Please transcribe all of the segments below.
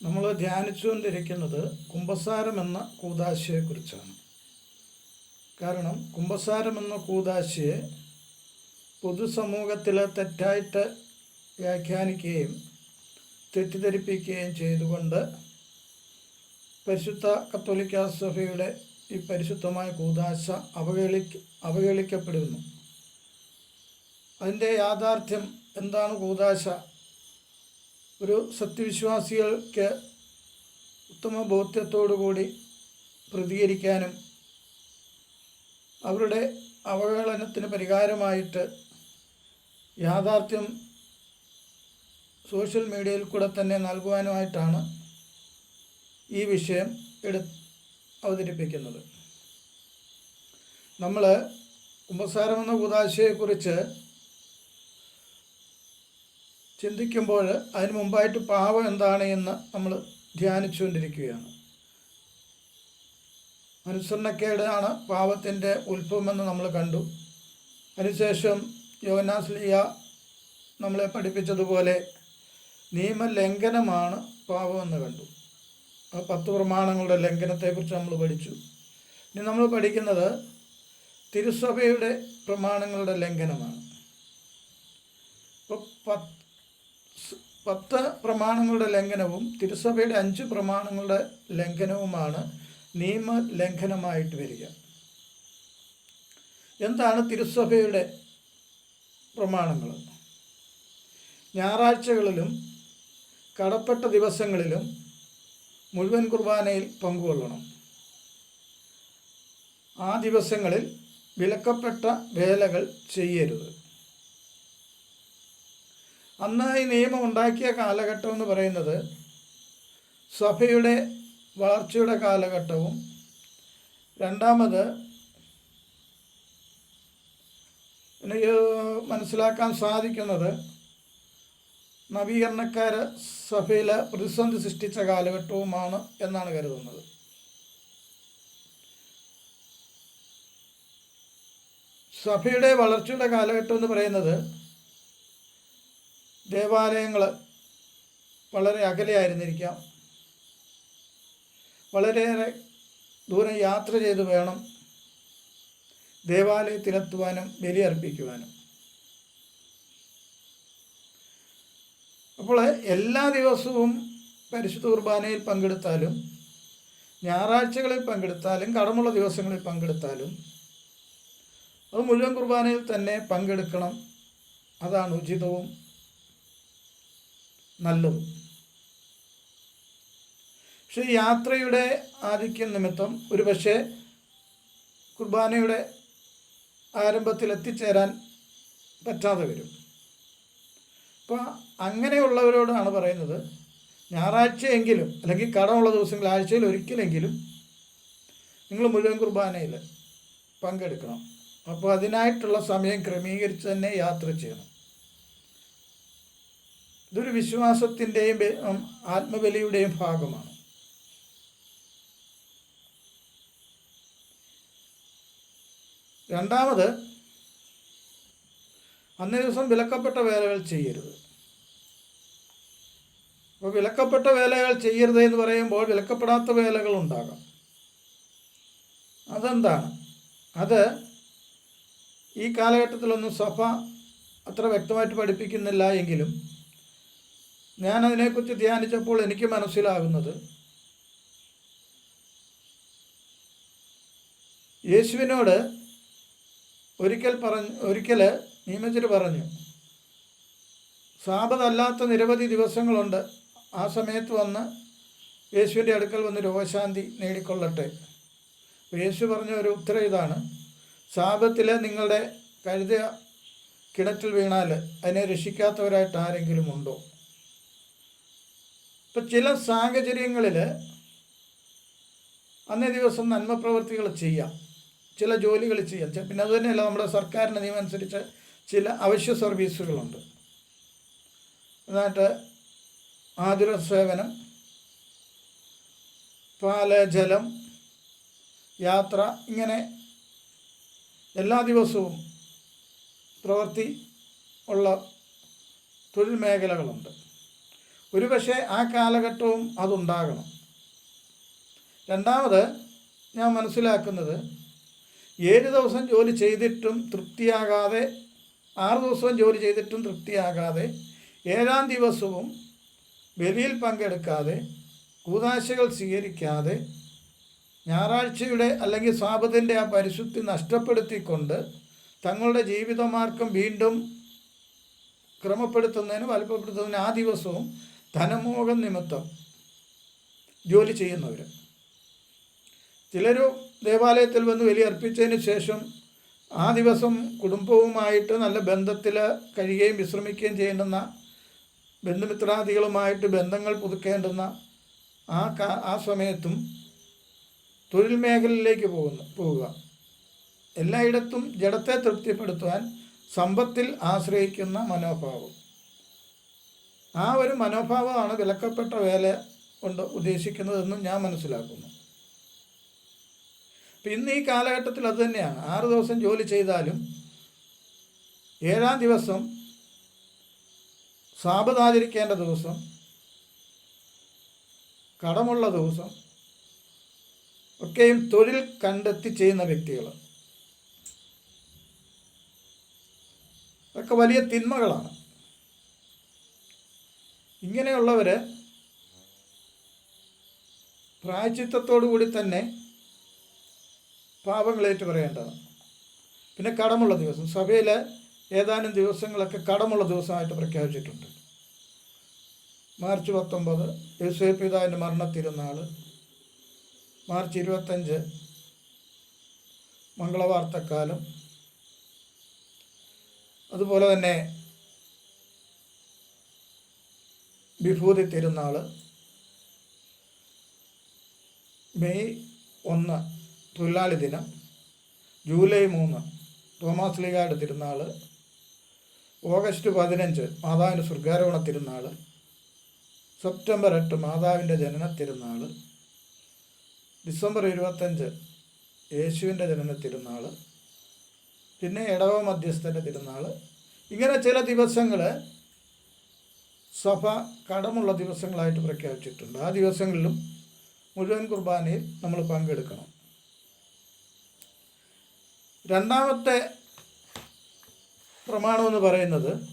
നമ്മൾ ധ്യാനിച്ചുകൊണ്ടിരിക്കുന്നത് കുംഭസാരം എന്ന കൂതാശയെക്കുറിച്ചാണ്. കാരണം കുംഭസാരം എന്ന കൂതാശയെ പൊതുസമൂഹത്തിൽ തെറ്റായിട്ട് വ്യാഖ്യാനിക്കുകയും തെറ്റിദ്ധരിപ്പിക്കുകയും ചെയ്തുകൊണ്ട് പരിശുദ്ധ കത്തോലിക്ക സഭയുടെ ഈ പരിശുദ്ധമായ കൂതാശ അവഹേളി അവഹേളിക്കപ്പെടുന്നു അതിന്റെ യാഥാർത്ഥ്യം എന്താണ് കൂതാശ? ഒരു സത്യവിശ്വാസികൾക്ക് ഉത്തമ ബോധ്യത്തോടുകൂടി പ്രതികരിക്കാനും അവരുടെ അവഹേളനത്തിന് പരിഹാരമായിട്ട് യാഥാർത്ഥ്യം സോഷ്യൽ മീഡിയയിൽ കൂടെ തന്നെ നൽകുവാനുമായിട്ടാണ് ഈ വിഷയം എടു അവതരിപ്പിക്കുന്നത്. നമ്മൾ കുമ്പസാരമെന്ന കൂതാശയെക്കുറിച്ച് ചിന്തിക്കുമ്പോൾ അതിന് മുമ്പായിട്ട് പാപം എന്താണ് എന്ന് നമ്മൾ ധ്യാനിച്ചുകൊണ്ടിരിക്കുകയാണ്. അനുസരണക്കേടാണ് പാവത്തിന്റെ ഉത്ഭവമെന്ന് നമ്മൾ കണ്ടു. അതിനുശേഷം യോനാസ്ലിയ നമ്മളെ പഠിപ്പിച്ചതുപോലെ നിയമലംഘനമാണ് പാവമെന്ന് കണ്ടു. ആ പത്ത് പ്രമാണങ്ങളുടെ ലംഘനത്തെക്കുറിച്ച് നമ്മൾ പഠിച്ചു. ഇനി നമ്മൾ പഠിക്കുന്നത് തിരുസഭയുടെ പ്രമാണങ്ങളുടെ ലംഘനമാണ്. ഇപ്പോൾ പത്ത് പത്ത് പ്രമാണങ്ങളുടെ ലംഘനവും തിരുസഭയുടെ അഞ്ച് പ്രമാണങ്ങളുടെ ലംഘനവുമാണ് നിയമ ലംഘനമായിട്ട് വരിക. എന്താണ് തിരുസഭയുടെ പ്രമാണങ്ങൾ? ഞായറാഴ്ചകളിലും കടപ്പെട്ട ദിവസങ്ങളിലും മുഴുവൻ കുർബാനയിൽ പങ്കുകൊള്ളണം. ആ ദിവസങ്ങളിൽ വിലക്കപ്പെട്ട വേലകൾ ചെയ്യരുത്. അന്ന് ഈ നിയമം ഉണ്ടാക്കിയ കാലഘട്ടം എന്ന് പറയുന്നത് സഭയുടെ വളർച്ചയുടെ കാലഘട്ടവും രണ്ടാമത് എനിക്ക് മനസ്സിലാക്കാൻ സാധിക്കുന്നത് നവീകരണക്കാർ സഭയിലെ പ്രതിസന്ധി സൃഷ്ടിച്ച കാലഘട്ടവുമാണ് എന്നാണ് കരുതുന്നത്. സഭയുടെ വളർച്ചയുടെ കാലഘട്ടം എന്ന് പറയുന്നത് ദേവാലയങ്ങൾ വളരെ അകലെയായിരുന്നിരിക്കാം വളരെയേറെ ദൂരം യാത്ര ചെയ്ത് വേണം ദേവാലയത്തിലെത്തുവാനും ബലിയർപ്പിക്കുവാനും. അപ്പോൾ എല്ലാ ദിവസവും പരിശുദ്ധ കുർബാനയിൽ പങ്കെടുത്താലും ഞായറാഴ്ചകളിൽ പങ്കെടുത്താലും കടമുള്ള ദിവസങ്ങളിൽ പങ്കെടുത്താലും അത് മുഴുവൻ കുർബാനയിൽ തന്നെ പങ്കെടുക്കണം. അതാണ് ഉചിതവും നല്ലതും പക്ഷെ യാത്രയുടെ ആധിക്യം നിമിത്തം ഒരു പക്ഷേ കുർബാനയുടെ ആരംഭത്തിൽ എത്തിച്ചേരാൻ പറ്റാതെ വരും. അപ്പോൾ അങ്ങനെയുള്ളവരോടാണ് പറയുന്നത് ഞായറാഴ്ചയെങ്കിലും അല്ലെങ്കിൽ കടമുള്ള ദിവസങ്ങൾ ആഴ്ചയിൽ ഒരിക്കലെങ്കിലും നിങ്ങൾ മുഴുവൻ കുർബാനയിൽ പങ്കെടുക്കണം. അപ്പോൾ അതിനായിട്ടുള്ള സമയം ക്രമീകരിച്ച് തന്നെ യാത്ര ചെയ്യണം. ഇതൊരു വിശ്വാസത്തിന്റെയും ആത്മബലിയുടെയും ഭാഗമാണ്. രണ്ടാമത് അന്നേ ദിവസം വിലക്കപ്പെട്ട വേലകൾ ചെയ്യരുത്. അപ്പോൾ വിലക്കപ്പെട്ട വേലകൾ ചെയ്യരുത് എന്ന് പറയുമ്പോൾ വിലക്കപ്പെടാത്ത വേലകൾ ഉണ്ടാകാം. അതെന്താണ്? അത് ഈ കാലഘട്ടത്തിലൊന്നും സഭ അത്ര വ്യക്തമായിട്ട് പഠിപ്പിക്കുന്നില്ല എങ്കിലും ഞാൻ അതിനെക്കുറിച്ച് ധ്യാനിച്ചപ്പോൾ എനിക്ക് മനസ്സിലാകുന്നത് യേശുവിനോട് ഒരിക്കൽ പറഞ്ഞു ഒരിക്കൽ നിയമജർ പറഞ്ഞു സാപതല്ലാത്ത നിരവധി ദിവസങ്ങളുണ്ട്. ആ സമയത്ത് വന്ന് യേശുവിന്റെ അടുക്കൽ വന്ന് രോഗശാന്തി നേടിക്കൊള്ളട്ടെ. യേശു പറഞ്ഞ ഒരു ഉത്തരം ഇതാണ്. സാപത്തിൽ നിങ്ങളുടെ കഴുത കിണറ്റിൽ വീണാൽ അതിനെ രക്ഷിക്കാത്തവരായിട്ട് ആരെങ്കിലും ഉണ്ടോ? ഇപ്പം ചില സാഹചര്യങ്ങളിൽ അന്നേ ദിവസം നന്മ പ്രവൃത്തികൾ ചെയ്യാം. ചില ജോലികൾ ചെയ്യാം. പിന്നെ അതുതന്നെയല്ല നമ്മുടെ സർക്കാരിന്റെ നിയമം അനുസരിച്ച് ചില അവശ്യ സർവീസുകളുണ്ട്. എന്നിട്ട് ആതുര സേവനം പാൽ ജലം യാത്ര ഇങ്ങനെ എല്ലാ ദിവസവും പ്രവൃത്തി ഉള്ള തൊഴിൽ മേഖലകളുണ്ട്. ഒരുപക്ഷെ ആ കാലഘട്ടവും അതുണ്ടാകണം. രണ്ടാമത് ഞാൻ മനസ്സിലാക്കുന്നത് ഏഴ് ദിവസം ജോലി ചെയ്തിട്ടും തൃപ്തിയാകാതെ ആറ് ദിവസം ജോലി ചെയ്തിട്ടും തൃപ്തിയാകാതെ ഏഴാം ദിവസവും ബലിയിൽ പങ്കെടുക്കാതെ കൂതാശകൾ സ്വീകരിക്കാതെ ഞായറാഴ്ചയുടെ അല്ലെങ്കിൽ സ്വാപത്തിന്റെ ആ പരിശുദ്ധി നഷ്ടപ്പെടുത്തിക്കൊണ്ട് തങ്ങളുടെ ജീവിതമാർഗം വീണ്ടും ക്രമപ്പെടുത്തുന്നതിനും വലുപ്പപ്പെടുത്തുന്നതിന് ആ ദിവസവും ധനമോഹം നിമിത്തം ജോലി ചെയ്യുന്നവർ ചിലർ ദേവാലയത്തിൽ വന്ന് ബലി അർപ്പിച്ചതിന് ശേഷം ആ ദിവസം കുടുംബവുമായിട്ട് നല്ല ബന്ധത്തിൽ കഴിയുകയും വിശ്രമിക്കുകയും ചെയ്യേണ്ടുന്ന ബന്ധുമിത്രാദികളുമായിട്ട് ബന്ധങ്ങൾ പുതുക്കേണ്ടുന്ന ആ ആ സമയത്തും തൊഴിൽ മേഖലയിലേക്ക് പോകുന്നു പോവുക എല്ലായിടത്തും ജഡത്തെ തൃപ്തിപ്പെടുത്തുവാൻ സമ്പത്തിൽ ആശ്രയിക്കുന്ന മനോഭാവം. ആ ഒരു മനോഭാവമാണ് വിലക്കപ്പെട്ട വേല കൊണ്ട് ഉദ്ദേശിക്കുന്നതെന്നും ഞാൻ മനസ്സിലാക്കുന്നു. അപ്പം ഇന്ന് ഈ കാലഘട്ടത്തിൽ അത് തന്നെയാണ്. ആറ് ദിവസം ജോലി ചെയ്താലും ഏഴാം ദിവസം സാപതാചരിക്കേണ്ട ദിവസം കടമുള്ള ദിവസം ഒക്കെയും തൊഴിൽ കണ്ടെത്തി ചെയ്യുന്ന വ്യക്തികൾ അതൊക്കെ വലിയ തിന്മകളാണ്. ഇങ്ങനെയുള്ളവർ പ്രായച്ചിത്തത്തോടു കൂടി തന്നെ പാപങ്ങളേറ്റ് പറയേണ്ടതാണ്. പിന്നെ കടമുള്ള ദിവസം. സഭയിൽ ഏതാനും ദിവസങ്ങളൊക്കെ കടമുള്ള ദിവസമായിട്ട് പ്രഖ്യാപിച്ചിട്ടുണ്ട്. മാർച്ച് പത്തൊമ്പത് യേശുവെ പിതാവിന്റെ മരണത്തിരുന്നാൾ മാർച്ച് ഇരുപത്തഞ്ച് മംഗളവാർത്തക്കാലം. അതുപോലെ തന്നെ വിഭൂതി തിരുനാൾ മെയ് ഒന്ന് തൊഴിലാളി ദിനം ജൂലൈ മൂന്ന് തോമസ് ലിഗാഡ് തിരുനാൾ ഓഗസ്റ്റ് പതിനഞ്ച് മാതാവിന്റെ സ്വർഗാരോഹണ തിരുനാൾ സെപ്റ്റംബർ എട്ട് മാതാവിന്റെ ജനന തിരുനാൾ ഡിസംബർ ഇരുപത്തഞ്ച് യേശുവിന്റെ ജനന തിരുനാൾ പിന്നെ ഇടവ മധ്യസ്ഥന്റെ തിരുനാൾ ഇങ്ങനെ ചില ദിവസങ്ങൾ സഭ കടമുള്ള ദിവസങ്ങളായിട്ട് പ്രഖ്യാപിച്ചിട്ടുണ്ട്. ആ ദിവസങ്ങളിലും മുഴുവൻ കുർബാനയിൽ നമ്മൾ പങ്കെടുക്കണം. രണ്ടാമത്തെ പ്രമാണമെന്ന് പറയുന്നത്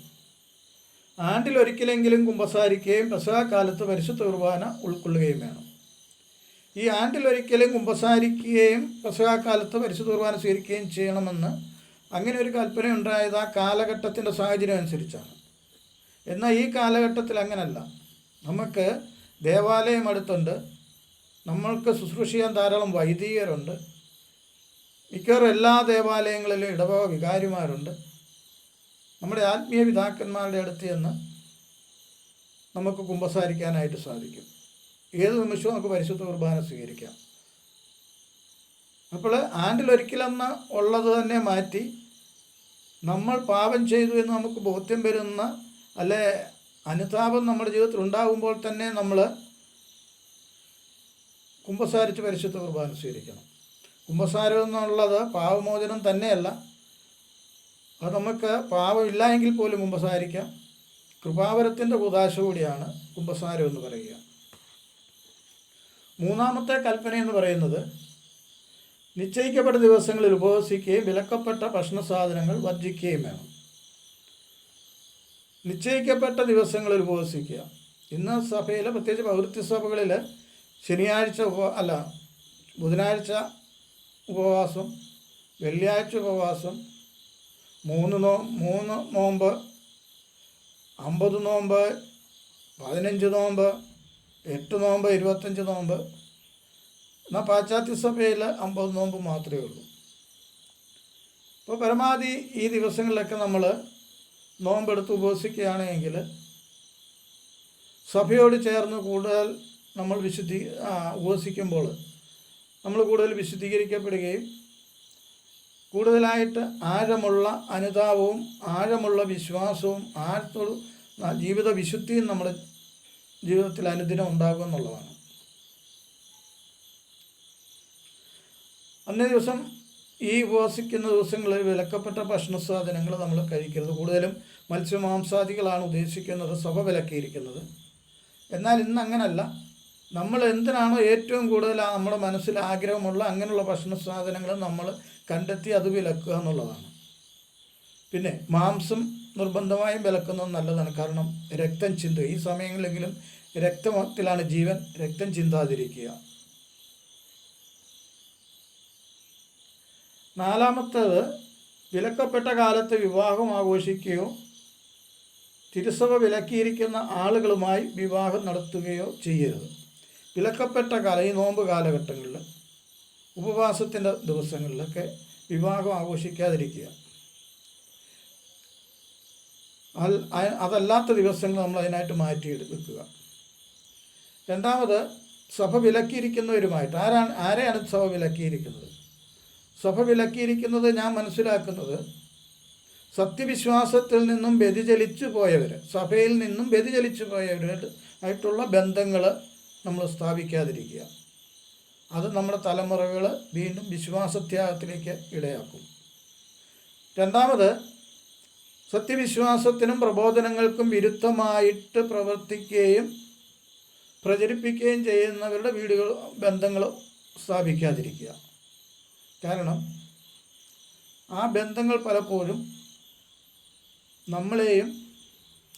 ആണ്ടിലൊരിക്കലെങ്കിലും കുമ്പസാരിക്കുകയും പെസഹാക്കാലത്ത് പരിശുദ്ധ കുർബാന ഉൾക്കൊള്ളുകയും വേണം. ഈ ആണ്ടിലൊരിക്കലും കുമ്പസാരിക്കുകയും പെസഹാക്കാലത്ത് പരിശുദ്ധ കുർബാന സ്വീകരിക്കുകയും ചെയ്യണമെന്ന് അങ്ങനെ ഒരു കൽപ്പന ഉണ്ടായത് ആ കാലഘട്ടത്തിന്റെ സാഹചര്യം അനുസരിച്ചാണ്. എന്നാൽ ഈ കാലഘട്ടത്തിൽ അങ്ങനല്ല. നമുക്ക് ദേവാലയം അടുത്തുണ്ട്. നമ്മൾക്ക് ശുശ്രൂഷ ചെയ്യാൻ ധാരാളം വൈദികരുണ്ട്. മിക്കവാറും എല്ലാ ദേവാലയങ്ങളിലും ഇടവക വികാരിമാരുണ്ട്. നമ്മുടെ ആത്മീയ പിതാക്കന്മാരുടെ അടുത്ത് ചെന്ന് നമുക്ക് കുമ്പസാരിക്കാനായിട്ട് സാധിക്കും. ഏത് നിമിഷവും നമുക്ക് പരിശുദ്ധ കുർബാന സ്വീകരിക്കാം. അപ്പോൾ ആണ്ടിലൊരിക്കലെന്ന് ഉള്ളത് തന്നെ മാറ്റി നമ്മൾ പാപം ചെയ്തു എന്ന് നമുക്ക് ബോധ്യം വരുന്ന അല്ലെ? അനുതാപം നമ്മുടെ ജീവിതത്തിൽ ഉണ്ടാകുമ്പോൾ തന്നെ നമ്മൾ കുംഭസാരിച്ച് പരിശുദ്ധ കുർബാന സ്വീകരിക്കണം. കുംഭസാരം എന്നുള്ളത് പാവമോചനം തന്നെയല്ല. അത് നമുക്ക് പാവമില്ല എങ്കിൽ പോലും കുംഭസാരിക്കാം കൃപാവരത്തിന്റെ കുതാശ കൂടിയാണ് കുംഭസാരം എന്ന് പറയുക. മൂന്നാമത്തെ കൽപ്പന എന്ന് പറയുന്നത് നിശ്ചയിക്കപ്പെട്ട ദിവസങ്ങളിൽ ഉപവസിക്കുകയും വിലക്കപ്പെട്ട ഭക്ഷണ സാധനങ്ങൾ വർജിക്കുകയും വേണം. നിശ്ചയിക്കപ്പെട്ട ദിവസങ്ങളിൽ ഉപവസിക്കുക. ഇന്ന് സഭയിൽ പ്രത്യേകിച്ച് പൗരത്യ സഭകളിൽ ശനിയാഴ്ച ഉപ അല്ല ബുധനാഴ്ച ഉപവാസം വെള്ളിയാഴ്ച ഉപവാസം മൂന്ന് നോ മൂന്ന് നോമ്പ് അമ്പത് നോമ്പ് പതിനഞ്ച് നോമ്പ് എട്ട് നോമ്പ് ഇരുപത്തഞ്ച് നോമ്പ് എന്നാൽ പാശ്ചാത്യ സഭയിൽ അമ്പത് നോമ്പ് മാത്രമേ ഉള്ളൂ. അപ്പോൾ പരമാവധി ഈ ദിവസങ്ങളിലൊക്കെ നമ്മൾ നോമ്പെടുത്ത് ഉപവസിക്കുകയാണെങ്കിൽ സഭയോട് ചേർന്ന് കൂടുതൽ നമ്മൾ വിശുദ്ധി ഉപസിക്കുമ്പോൾ നമ്മൾ കൂടുതൽ വിശുദ്ധീകരിക്കപ്പെടുകയും കൂടുതലായിട്ട് ആഴമുള്ള അനുതാപവും ആഴമുള്ള വിശ്വാസവും ആഴത്തോട് ജീവിത വിശുദ്ധിയും നമ്മുടെ ജീവിതത്തിൽ അനുദിനം ഉണ്ടാകും എന്നുള്ളതാണ്. അന്നേ ദിവസം ഈ ഉപവസിക്കുന്ന ദിവസങ്ങളിൽ വിലക്കപ്പെട്ട ഭക്ഷണ സാധനങ്ങൾ നമ്മൾ കഴിക്കരുത്. കൂടുതലും മത്സ്യമാംസാദികളാണ് ഉദ്ദേശിക്കുന്നത് സഭ വിലക്കിയിരിക്കുന്നത്. എന്നാൽ ഇന്ന് അങ്ങനല്ല. നമ്മൾ എന്തിനാണോ ഏറ്റവും കൂടുതൽ നമ്മുടെ മനസ്സിൽ ആഗ്രഹമുള്ള അങ്ങനെയുള്ള ഭക്ഷണ സാധനങ്ങൾ നമ്മൾ കണ്ടെത്തി അത് വിലക്കുക എന്നുള്ളതാണ്. പിന്നെ മാംസം നിർബന്ധമായും വിലക്കുന്നത് നല്ലതാണ്. കാരണം രക്തം ചിന്ത ഈ സമയങ്ങളിലെങ്കിലും രക്തത്തിലാണ് ജീവൻ. രക്തം ചിന്താതിരിക്കുക. നാലാമത്തേത് വിലക്കപ്പെട്ട കാലത്ത് വിവാഹം ആഘോഷിക്കുകയോ തിരുസഭ വിലക്കിയിരിക്കുന്ന ആളുകളുമായി വിവാഹം നടത്തുകയോ ചെയ്യരുത്. വിലക്കപ്പെട്ട കാലം ഈ നോമ്പ് കാലഘട്ടങ്ങളിൽ ഉപവാസത്തിന്റെ ദിവസങ്ങളിലൊക്കെ വിവാഹം ആഘോഷിക്കാതിരിക്കുക. അതല്ലാത്ത ദിവസങ്ങൾ നമ്മൾ അതിനായിട്ട് മാറ്റി വെക്കുക രണ്ടാമത് സഭ വിലക്കിയിരിക്കുന്നവരുമായിട്ട് ആരാണ് ആരെയാണ് സഭ വിലക്കിയിരിക്കുന്നത്? സഭ വിലക്കിയിരിക്കുന്നത് ഞാൻ മനസ്സിലാക്കുന്നത് സത്യവിശ്വാസത്തിൽ നിന്നും വ്യതിചലിച്ചു പോയവർ സഭയിൽ നിന്നും വ്യതിചലിച്ചു പോയവർ ആയിട്ടുള്ള ബന്ധങ്ങൾ നമ്മൾ സ്ഥാപിക്കാതിരിക്കുക. അത് നമ്മുടെ തലമുറകൾ വീണ്ടും വിശ്വാസത്യാഗത്തിലേക്ക് ഇടയാക്കും. രണ്ടാമത് സത്യവിശ്വാസത്തിനും പ്രബോധനങ്ങൾക്കും വിരുദ്ധമായിട്ട് പ്രവർത്തിക്കുകയും പ്രചരിപ്പിക്കുകയും ചെയ്യുന്നവരുടെ വീടുകൾ ബന്ധങ്ങൾ സ്ഥാപിക്കാതിരിക്കുക. കാരണം ആ ബന്ധങ്ങൾ പലപ്പോഴും നമ്മളെയും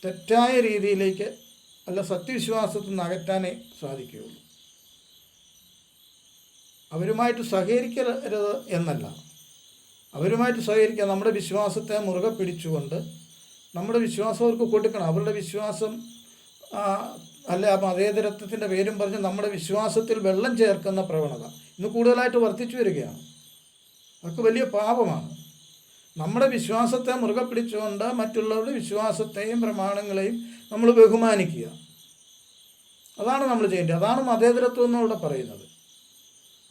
തെറ്റായ രീതിയിലേക്ക് അല്ല സത്യവിശ്വാസത്തിൽ നിന്ന് അകറ്റാനേ സാധിക്കുകയുള്ളൂ. അവരുമായിട്ട് സഹകരിക്കരുത് എന്നല്ല. അവരുമായിട്ട് സഹകരിക്കുക നമ്മുടെ വിശ്വാസത്തെ മുറുകെ പിടിച്ചുകൊണ്ട് നമ്മുടെ വിശ്വാസം അവർക്ക് കൊടുക്കണം. അവരുടെ വിശ്വാസം അല്ല മതേതരത്വത്തിന്റെ പേരും പറഞ്ഞ് നമ്മുടെ വിശ്വാസത്തിൽ വെള്ളം ചേർക്കുന്ന പ്രവണത ഇന്ന് കൂടുതലായിട്ട് വർദ്ധിച്ചു വരികയാണ്. അതൊക്കെ വലിയ പാപമാണ്. നമ്മുടെ വിശ്വാസത്തെ മുറുകെ പിടിച്ചുകൊണ്ട് മറ്റുള്ളവരുടെ വിശ്വാസത്തെയും പ്രമാണങ്ങളെയും നമ്മൾ ബഹുമാനിക്കുക. അതാണ് നമ്മൾ ചെയ്യേണ്ടത്. അതാണ് മതേതരത്വം എന്നിവിടെ പറയുന്നത്.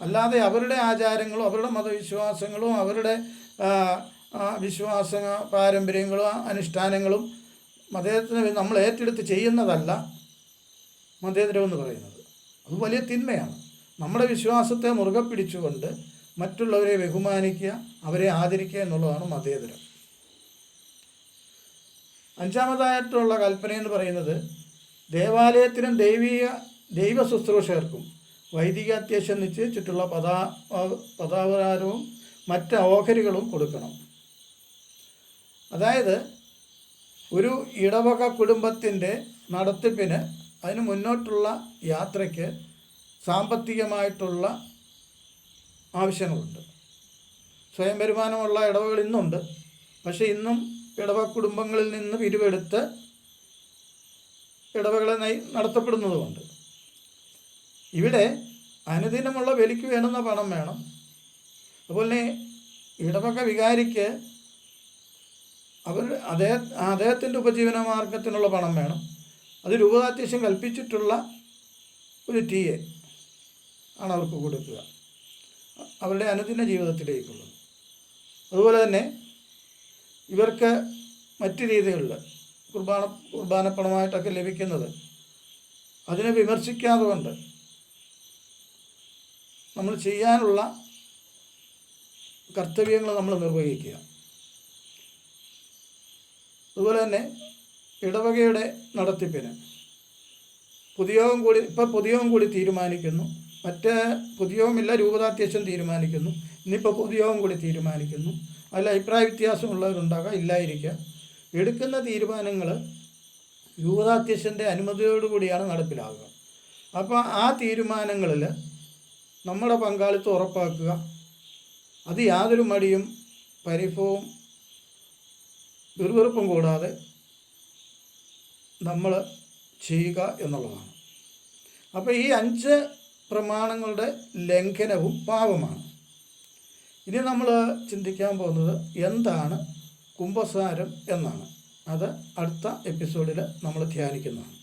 അല്ലാതെ അവരുടെ ആചാരങ്ങളും അവരുടെ മതവിശ്വാസങ്ങളും അവരുടെ വിശ്വാസ പാരമ്പര്യങ്ങളും അനുഷ്ഠാനങ്ങളും മതേതരത്തിന് നമ്മൾ ഏറ്റെടുത്ത് ചെയ്യുന്നതല്ല മതേതരം എന്ന് പറയുന്നത്. അത് വലിയ തിന്മയാണ്. നമ്മുടെ വിശ്വാസത്തെ മുറുകെ പിടിച്ചുകൊണ്ട് മറ്റുള്ളവരെ ബഹുമാനിക്കുക അവരെ ആദരിക്കുക എന്നുള്ളതാണ് മതേതരം. അഞ്ചാമതായിട്ടുള്ള കൽപ്പന എന്ന് പറയുന്നത് ദേവാലയത്തിനും ദൈവീയ ദൈവ ശുശ്രൂഷകർക്കും വൈദിക അത്യാവശ്യം നിശ്ചയിച്ചിട്ടുള്ള പതാ പതാവതാരവും മറ്റ് ഓഹരികളും കൊടുക്കണം. അതായത് ഒരു ഇടവക കുടുംബത്തിന്റെ നടത്തിപ്പിന് അതിന് മുന്നോട്ടുള്ള യാത്രയ്ക്ക് സാമ്പത്തികമായിട്ടുള്ള ആവശ്യങ്ങളുണ്ട്. സ്വയം വരുമാനമുള്ള ഇടവകൾ ഇന്നുണ്ട്. പക്ഷേ ഇന്നും ഇടവ കുടുംബങ്ങളിൽ നിന്ന് പിരിവെടുത്ത് ഇടവകളെ നയി നടത്തപ്പെടുന്നതുമുണ്ട്. ഇവിടെ അനുദിനമുള്ള വിലയ്ക്ക് വേണ്ടുന്ന പണം വേണം. അതുപോലെ ഇടവക വികാരിക്ക് അവർ അദ്ദേഹ അദ്ദേഹത്തിന്റെ ഉപജീവന മാർഗത്തിനുള്ള പണം വേണം. അത് രൂപതാധ്യക്ഷൻ കൽപ്പിച്ചിട്ടുള്ള ഒരു ടീയെ ആണ് അവർക്ക് കൊടുക്കുക. അവരുടെ അനുദിന ജീവിതത്തിലേക്കുള്ളത് അതുപോലെ തന്നെ ഇവർക്ക് മറ്റ് രീതികളിൽ കുർബാന കുർബാനപ്പണമായിട്ടൊക്കെ ലഭിക്കുന്നത് അതിനെ വിമർശിക്കാതെ കൊണ്ട് നമ്മൾ ചെയ്യാനുള്ള കർത്തവ്യങ്ങൾ നമ്മൾ നിർവഹിക്കുക. അതുപോലെ തന്നെ ഇടവകയുടെ നടത്തിപ്പിന് പുതിയോഗം കൂടി ഇപ്പം പുതിയോഗം കൂടി തീരുമാനിക്കുന്നു. മറ്റേ പൊതുയോഗമില്ല രൂപതാധ്യക്ഷൻ തീരുമാനിക്കുന്നു. ഇന്നിപ്പോൾ പൊതുയോഗം കൂടി തീരുമാനിക്കുന്നു. അതിൽ അഭിപ്രായ വ്യത്യാസമുള്ളവരുണ്ടാകാം ഇല്ലായിരിക്കാം. എടുക്കുന്ന തീരുമാനങ്ങൾ രൂപതാധ്യക്ഷന്റെ അനുമതിയോടുകൂടിയാണ് നടപ്പിലാകുക. അപ്പോൾ ആ തീരുമാനങ്ങളിൽ നമ്മുടെ പങ്കാളിത്തം ഉറപ്പാക്കുക. അത് യാതൊരു മടിയും പരിഭവവും ദുർവെറുപ്പും കൂടാതെ നമ്മൾ ചെയ്യുക എന്നുള്ളതാണ്. അപ്പോൾ ഈ അഞ്ച് പ്രമാണങ്ങളുടെ ലംഘനവും പാപമാണ്. ഇനി നമ്മൾ ചിന്തിക്കാൻ പോകുന്നത് എന്താണ് കുംഭസാരം എന്നാണ്. അത് അടുത്ത എപ്പിസോഡിൽ നമ്മൾ ധ്യാനിക്കുന്നതാണ്.